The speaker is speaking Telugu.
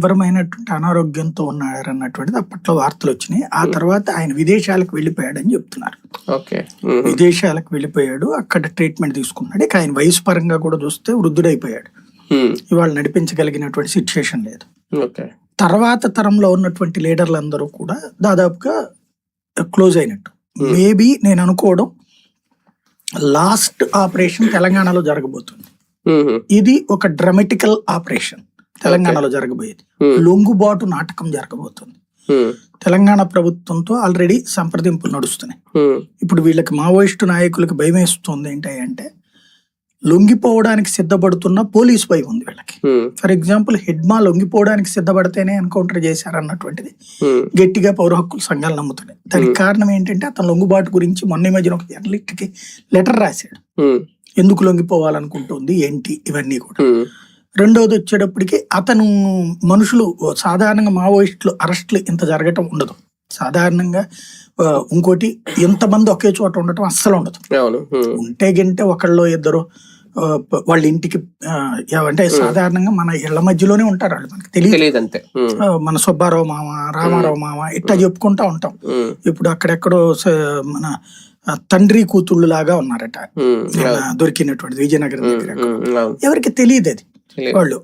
తీవ్రమైనటువంటి అనారోగ్యంతో ఉన్నారన్నటువంటిది అప్పట్లో వార్తలు వచ్చినాయి. ఆ తర్వాత ఆయన విదేశాలకు వెళ్ళిపోయాడని చెప్తున్నారు. ఓకే. ఉమ్, విదేశాలకు వెళ్ళిపోయాడు. అక్కడ ట్రీట్మెంట్ తీసుకున్నాడు. ఇక ఆయన వయసు పరంగా కూడా చూస్తే వృద్ధుడైపోయాడు. ఉమ్, ఇవాళ నడిపించగలిగినటువంటి సిచ్యుయేషన్ లేదు. తర్వాత తరంలో ఉన్నటువంటి లీడర్లందరూ కూడా దాదాపుగా క్లోజ్ అయినట్టు. మేబీ నేను అనుకోవడం లాస్ట్ ఆపరేషన్ తెలంగాణలో జరగబోతుంది. ఇది ఒక డ్రమెటికల్ ఆపరేషన్. తెలంగాణలో జరగబోయేది. లొంగుబాటు నాటకం జరగబోతుంది. తెలంగాణ ప్రభుత్వంతో ఆల్రెడీ సంప్రదింపులు నడుస్తున్నాయి. ఇప్పుడు వీళ్ళకి మావోయిస్టు నాయకులకు భయం వేస్తుంది ఏంటి అంటే లొంగిపోవడానికి సిద్ధపడుతున్న పోలీస్ భయం ఉంది వీళ్ళకి. ఫర్ ఎగ్జాంపుల్ హెడ్మా లొంగిపోవడానికి సిద్ధపడితేనే ఎన్కౌంటర్ చేశారన్నటువంటిది గట్టిగా పౌర హక్కుల సంఘాలు నమ్ముతున్నాయి. దానికి కారణం ఏంటంటే అతను లొంగుబాటు గురించి మొన్న మధ్యన ఒక జర్నలిస్ట్కి లెటర్ రాశాడు. ఎందుకు లొంగిపోవాలనుకుంటుంది ఏంటి ఇవన్నీ కూడా. రెండోది వచ్చేటప్పటికి అతను మనుషులు సాధారణంగా మావోయిస్టులు అరెస్టులు ఇంత జరగటం ఉండదు. సాధారణంగా ఇంకోటి ఎంతమంది ఒకే చోట ఉండటం అస్సలు ఉండదు. ఉంటే గింటే ఒకళ్ళు ఇద్దరు వాళ్ళ ఇంటికి అంటే సాధారణంగా మన ఇళ్ళ మధ్యలోనే ఉంటారు వాళ్ళు మనకి తెలియదు. అంతే. మన సుబ్బారావు మామ రామారావు మామ ఇట్లా చెప్పుకుంటా ఉంటాం. ఇప్పుడు అక్కడెక్కడో మన తండ్రి కూతుళ్ళు లాగా ఉన్నారట. దొరికినటువంటి విజయనగరం దగ్గర. ఎవరికి తెలియదు అది. తెలియదు వాళ్ళు